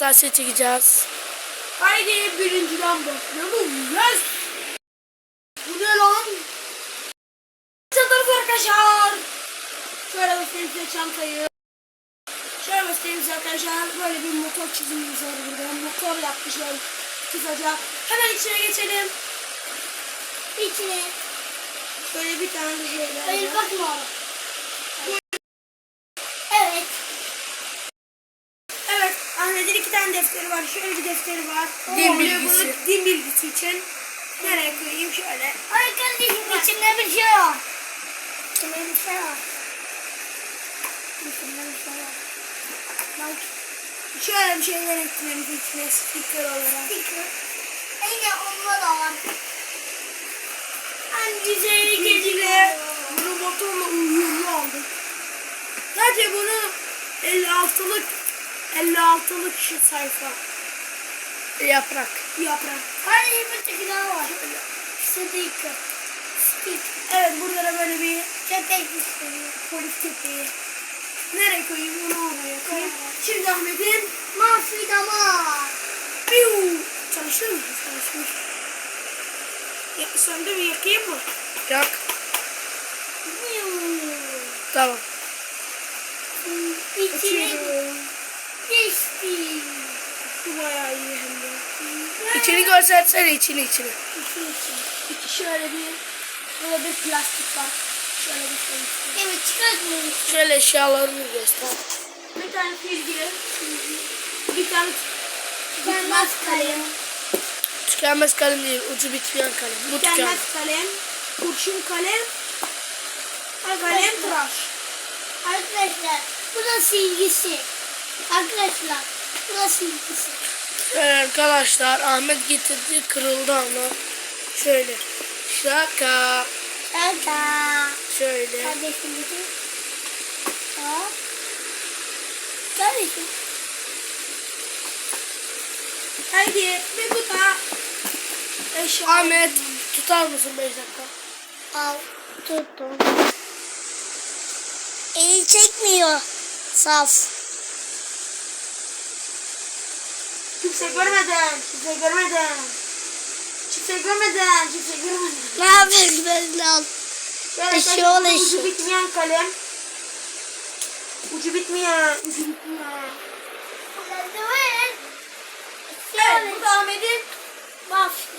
kırtasiye çekeceğiz. Haydi birinciden başlayalım. Yes. Bu ne lan? Çantamız arkadaşlar. Şöyle göstereyim size çantayı. Şöyle göstereyim size arkadaşlar. Böyle bir motor çizimimiz var burada. Motor yaptı şöyle kısaca. Hemen içine geçelim. İçine. Şöyle bir tane şeyler. Hayır bakma. Evet. Evet, Ahmet'in iki tane defteri var. Şöyle bir defteri var. Din bilgisi. bunu Din bilgisi için. Nereye koyayım şöyle. Ay kardeşim içinde bir şey var. İçinde bir şey var. İçinde bir şey var. Bak. Şöyle bir şeyler ekleyelim içine sticker olarak. Sticker. Yine onda da var. En güzeli kediyle bunu motorla uyumlu aldık. Sadece bunu 56'lık 56'lık şu sayfa Yaprak. yaprak. Hayır bir tek daha var. Sticker. Sticker. Evet burada da böyle bir Köpek istiyor. polis köpeği. Nereye koyayım onu oraya koyayım. Şimdi Ahmet'in Mafi damar. piu çalıştı mı? Çalışmış. Ya, söndü mü yakayım mı? Yak. Tamam. İçine Açıyorum. geçti. Bu bayağı iyi hem de. İçini göstersene içini içini. İki için. İki şöyle bir böyle bir plastik var. Şöyle bir şey. Evet çıkartmıyoruz. Şöyle eşyalarını göster. Bir tane silgi. Bir tane Tükenmez kalem. Tükenmez kalem değil. Ucu bitmeyen kalem. Bu tükenmez. tükenmez kalem. Kurşun kalem. Kalem tıraş. Arkadaşlar bu da silgisi. Arkadaşlar bu da silgisi. Evet arkadaşlar Ahmet getirdi kırıldı ama. Şöyle. Şaka. Şaka. Şöyle. Kardeşim dedi. Kardeşim. Haydi bu da eşya. Ahmet tutar mısın 5 dakika? Al. Tuttum. Eli çekmiyor. Saf. Kimse görmeden, kimse görmeden. Kimse görmeden, kimse görmeden. Ne yapıyorsun ben al. Şöyle Eşi ol ucu eşi. bitmeyen kalem. Ucu bitmeyen, ucu bitmeyen. Evet, bu da Ahmet'in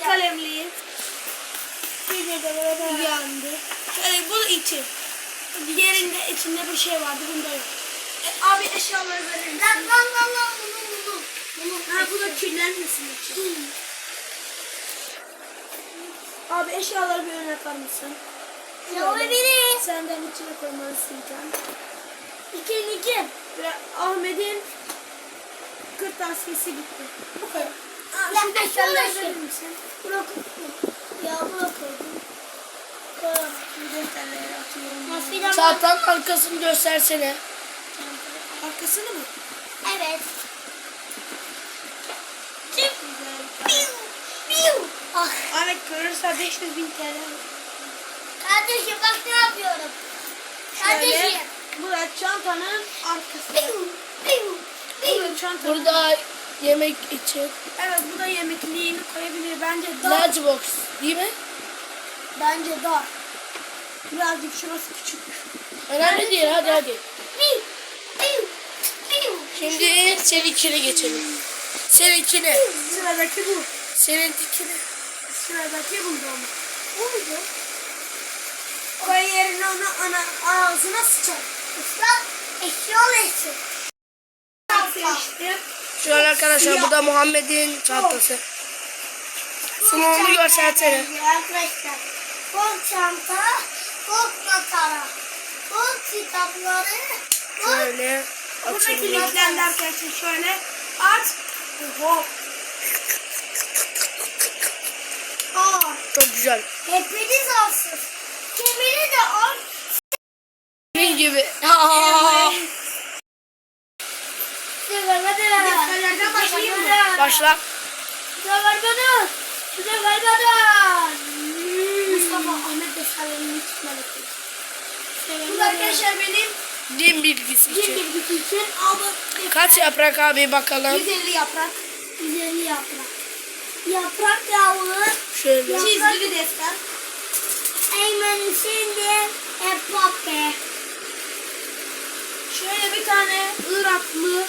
kalemliği. De yandı. Şöyle bu da içi. Diğerinde içinde bir şey vardı, bunda yok. E, abi eşyaları verir Lan misin? lan lan lan. Bunu. Ha bu da kirlenmesin için. Abi eşyaları bir öne yapar mısın? Ya biri. Senden içine koymalısın sen. İki iki. Ve Ahmet'in kırtasiyesi gitti. Bu kadar. Aa, Ya Şimdi eşyaları eşyaları verir misin? Bırak. Ya bırak koydum. Çantanın arkasını göstersene. Arkasını mı? Evet. Çık. Piu. Piu. Ah. Ahmet görürse 500 bin TL. Kardeşim bak ne yapıyorum. Kardeşim. Şöyle. Bu da çantanın arkası. Piu. Piu. Bu Piu. da çantanın. Burada yemek için. Evet bu da yemekliğini koyabilir. Bence dar. Large box değil mi? Bence dar. Birazcık şurası küçük. Önemli değil hadi hadi. Piu. Piu. Piu. Şimdi seninkine geçelim. Seninkine. Sıradaki bu. Seninkine. Sıradaki bunda ama. Bu muydu? Koy yerine onu ana ağzına sıçar. Islak eşyol eşi. Seçtim. Şöyle arkadaşlar bu da Muhammed'in çantası. Sunumunu göstersene. Arkadaşlar. Bol çanta, bol matara, bol kitapları, bol Şöyle Buradaki açılıyor. linklendi arkadaşlar şöyle. Aç. Oho. Aa. Çok güzel. hepiniz alsın. Kemeri de al. Senin gibi. Aa, Sıra hadi Defterlerden başlayayım mı? Başla. Bana. Sıra ver bana. Mustafa Ahmet defterlerini tutmalı. Bu da arkadaşlar benim Din bilgisi Din için. bilgisi için aldım. Kaç yaprak abi bakalım. 150 yaprak. Güzel yaprak. Yaprak yavru. Şöyle. Çizgili defter. Eymen'in şimdi Epape. Şöyle bir tane Iraklı,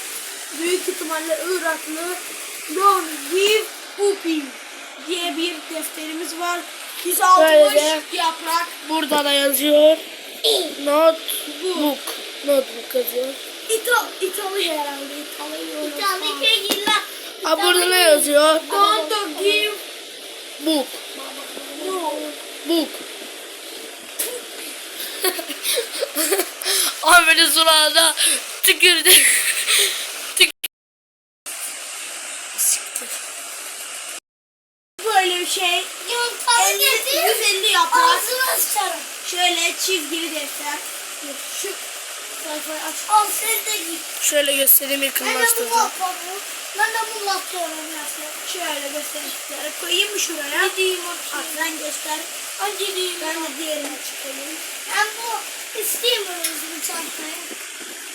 büyük ihtimalle Iraklı Don't Give Uping diye bir defterimiz var. 160 Böyle. yaprak. Burada da yazıyor. Notebook. Notebook yazıyor. İtal İtalya herhalde. İtalya. İtalya Aa, burada ne yazıyor? Don't give Book. no. Book. Ahmet'in surağına tükürdü. Böyle bir şey. Yumurtalı 50, getir. 150 yaprak. Ağzına sıçarım. Şöyle çizgili defter. Şu sayfayı aç. Al sen de git. Şöyle göstereyim Ben Ben de bu yapıyorum nasıl? Şöyle gösterişleri koyayım mı şuraya? Gideyim bakayım. sen göster. Hadi gideyim. Ben de diğerini çıkarayım. Ben bu istemiyorum bu çantayı.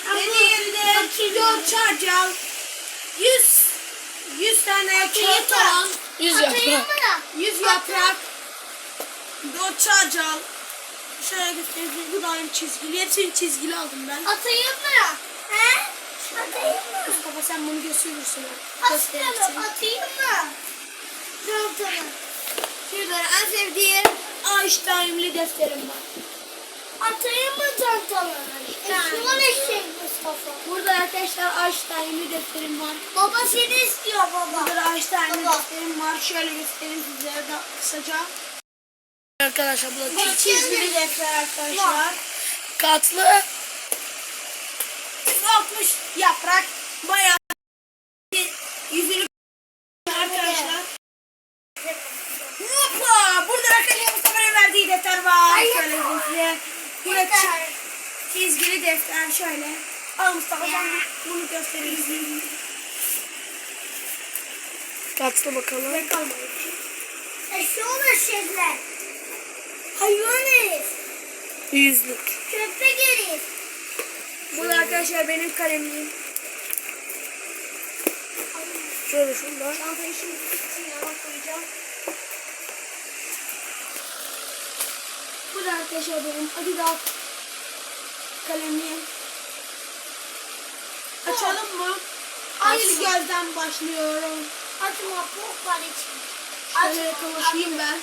Ben Ve bu- diğeri de Bakayım. yol charge al. 100 100 tane kağıt al. Yüz Atayım yaprak. mı? 100 yaprak. Yol charge al. Şöyle göstereyim. Bu da aynı çizgili. Hepsini çizgili aldım ben. Atayım mı? He? Atayım mı? Mustafa sen bunu. Gösterirsin. Atayım mı? Mı? Çantamı. Şurada en sevdiğim Einstein'li defterim var. Atayım mı çantamı? Şuna ne şey Mustafa? Burada arkadaşlar Einstein'li defterim var. Baba seni istiyor baba. Burada da Einstein'li defterim var. Şöyle göstereyim sizlere de kısaca. Arkadaşlar bu da Bu çiz- çizgili defter arkadaşlar. katlı. 160 yaprak. Bayağı yüzünü arkadaşlar. Hoppa! Burada arkadaşlar Mustafa'nın verdiği defter var. Şöyle size. Çi- çizgili defter şöyle. Al Mustafa sen bunu gösterirsin. Katlı bakalım. Ve kalmadı. Eşyalar şeyler. Hayvan herif. Yüzlük. Köpek herif. Burada arkadaşlar benim kalemim. Şöyle şunlar. Çantayı şimdi için yana koyacağım. Burada arkadaşlar benim Adidas kalemim. Açalım mı? Aynı gözden başlıyorum. Atma bu var için. Şöyle yakınlaşayım ben.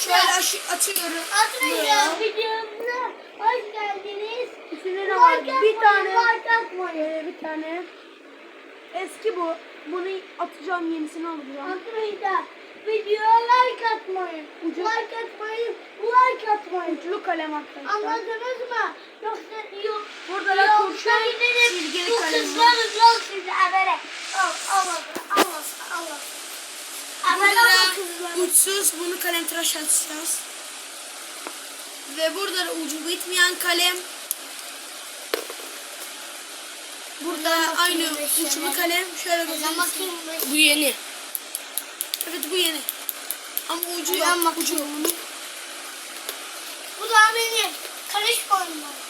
Şöyle Arkadaşlar. aşı- açıyorum. Arkadaşlar videomuza hoş geldiniz. İçinde ne var? Bir tane. Ee, bir tane. Eski bu. Bunu atacağım yenisini alacağım. Arkadaşlar videoya like atmayın. Ucu- Like atmayın. Like atmayın. Uçlu kalem arkadaşlar. Anladınız mı? Yoksa yok. Burada da Yoksa kurşun silgili kalem var. kızlarız yol sizi habere. Al al al al al. Burada da uçsuz bunu kalem tıraş atacağız. Ve burada da ucu bitmeyen kalem. Burada aynı uçlu kalem. Şöyle ben. Bu yeni. Evet bu yeni. Ama ucu Ben yok. Ucu yok. Bu da benim. Karışmayın bana.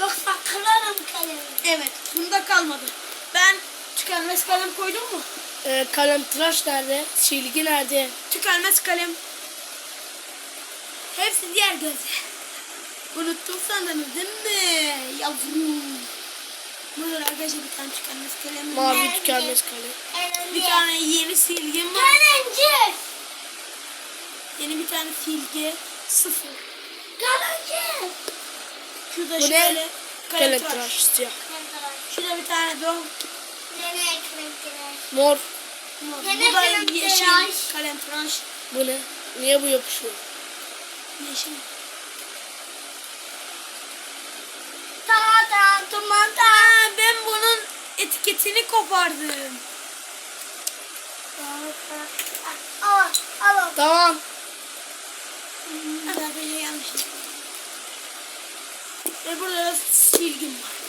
Yoksa kırarım kalemi. Evet. Bunda kalmadı. Ben tükenmez kalem koydum mu? Ee, kalem tıraş nerede? Silgi nerede? Tükenmez kalem. Hepsi diğer gözde. Unuttum sandınız değil mi? Yavrum. Burada arkadaşlar bir tane tükenmez kalem. Mavi tükenmez kalem. Bir tane yeni silgim var. Karınca. Yeni bir tane silgi. Sıfır. Karınca. Şurada Bu şöyle ne? kalem tıraş. siyah. Şurada bir tane don. Kırıklar? Mor. Bu da kalem yeşil kalem tıraş. Bu ne? Niye bu yapışıyor? Yeşil. Ta. Aa, ben bunun etiketini kopardım. Al al. Tamam. Hadi böyle yanlış. Ve burada da silgim var.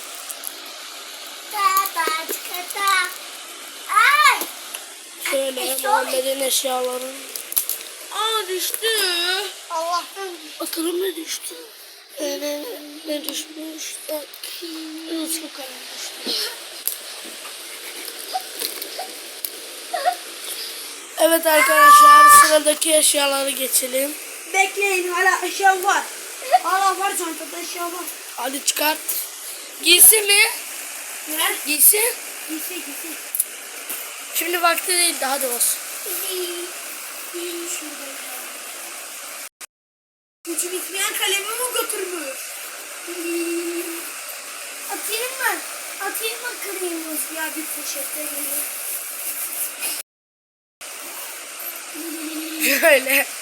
Şöyle Muhammed'in eşyaları. Aa düştü. Allah'ım. Bakalım ne düştü? Ne, ne düşmüş? Unutma kalem düşmüş. Evet arkadaşlar sıradaki eşyaları geçelim. Bekleyin hala eşya var. Hala var çantada eşya var. Hadi çıkart. Giysi mi? Ne? Giysi. Giysi giysi. Şimdi vakti değil daha da olsun. Gücü bitmeyen kalemimi götürmüş. Mı? Atayım mı kırayım Ya bir poşette geliyor. Böyle.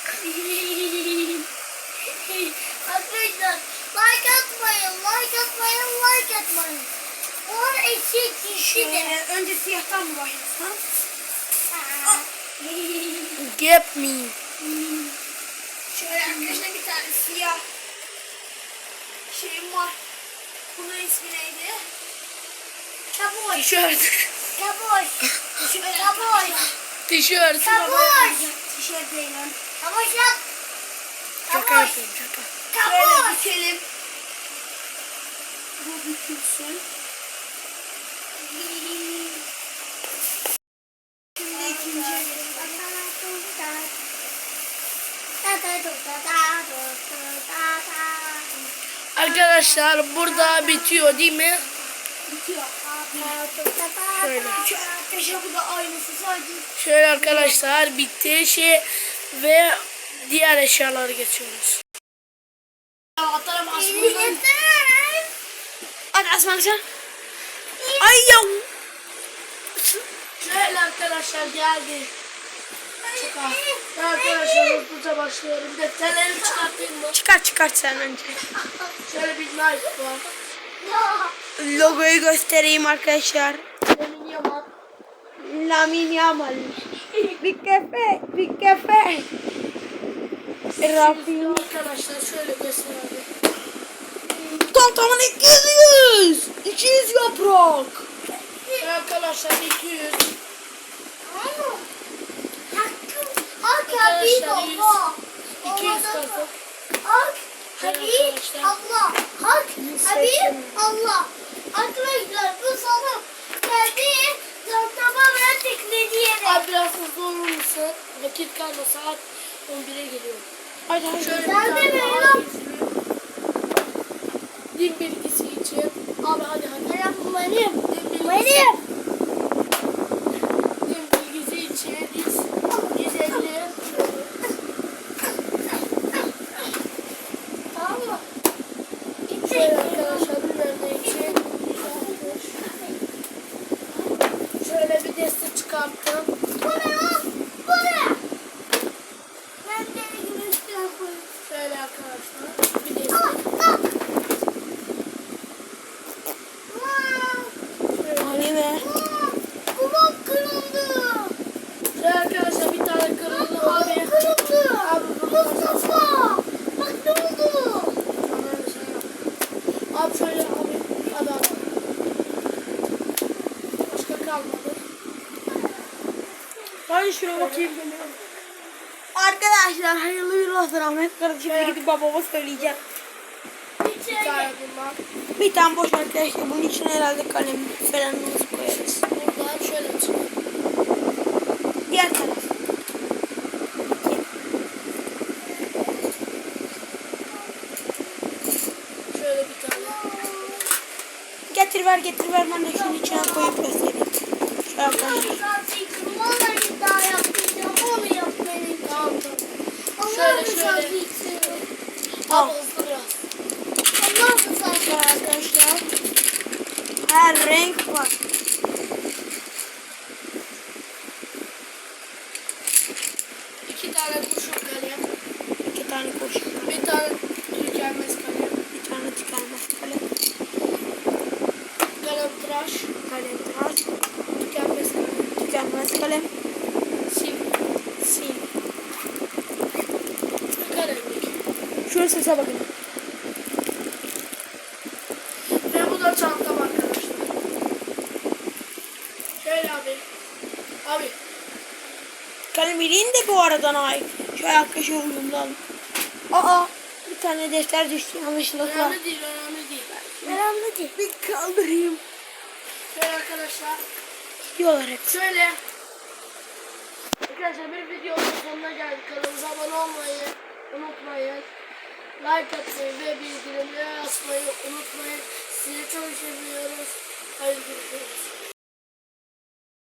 Arkadaşlar like atmayın, like atmayın, like atmayın. On eşek kişi de. Ee, önce siyahtan mı başlasam? Get me. Şöyle arkadaşlar bir tane siyah şeyim var. Bunun ismi neydi? Kaboş, Tişört. kaboş, Şöyle kaboş, Tişört. kaboş. Tişört değil lan. Kaboş yap. Şaka yapıyorum şaka. Şöyle kaboş. bükelim. Bu bükülsün. Şimdi ikinci. Arkadaşlar burada bitiyor değil mi? Bitiyor. Şöyle. Şöyle arkadaşlar bitti şey ve diğer eşyaları geçiyoruz. Atarım asmayı. Hadi Asman sen. Ay ya. Şöyle arkadaşlar geldi. Çıkar. Ben arkadaşlar hızlıca başlıyorum. Defterleri çıkartayım mı? Çıkar çıkart sen önce. Şöyle bir Nike var. Logoyu göstereyim arkadaşlar. Emin Yaman. Lamin Yamal. Bir kafe, bir kafe. Rafi. Arkadaşlar şöyle göstereyim. Tam tamına 200. 200 yaprak. Arkadaşlar 200. Hak Habib Allah. 200 kaldı. Habib Allah. Hak Habib Allah. Arkadaşlar bu sana geldi. Tamamen teklediği Abi biraz hızlı olur musun? Vakit kalma saat 11'e geliyor. Hadi hadi. Şöyle bir Ben de tane daha. Dil bilgisi için. Abi hadi hadi. Benim benim. Dil bilgisi, Benim. dil bilgisi için 150. Tamam mı? Şöyle arkadaşlar bilmem için. Şöyle bir destek çıkarttım. Bu ne lan? Bu ne? Ben de elimi üstüne koyayım. Şöyle arkadaşlar bir destek. Bak bak. Şöyle. Hani be. Kulak kırıldı. Şöyle arkadaşlar bir tane kırıldı abi. Kulak kırıldı. Abi bunu Mustafa. Bak ne oldu? Abi şöyle abi. Hadi abi. Başka kalmadı. Bakayım. Arkadaşlar hayırlı yıllar olsun Ahmet kardeşime gidip babama söyleyeceğim. Bir tane bunlar. Bir tane boş arkadaşlar bunun içine herhalde kalem falanımızı koyarız. Buradan şöyle çıkıyor. Diğer taraf. Şöyle bir tane. Getir ver getir ver ben de şunun içine koyup göstereyim. Şöyle arkadaşlar. Vallahi daha yapmayacağım. Onu yapmayacağım. Tamam tamam. Allah Şöyle, şöyle. biraz. Allah rızası Şöyle arkadaşlar. Her renk var. İki tane kurşun kalem. İki tane kurşun. Bir tane tükenmez kalem. Bir tane tükenmez kalem. Kalem tıraş. Kalem tıraş. Tükenmez kalem. Tükenmez kalem. Bakın sese bakın. Ve bu da çantam arkadaşlar. Şöyle abi. Abi. Kalem bileyim de bu arada Nail. Şöyle yaklaşıyorum bundan. Aa. Bir tane defter düştü yanlışlıkla. Önemli değil önemli değil. Önemli değil. Bir kaldırayım. Şöyle arkadaşlar. Gidiyorlar hep. Şöyle. Arkadaşlar bir videonun sonuna geldik. Kanalımıza abone olmayı unutmayın like atmayı ve bildirimleri açmayı unutmayın. Sizi çok seviyoruz. Hayırlı günler.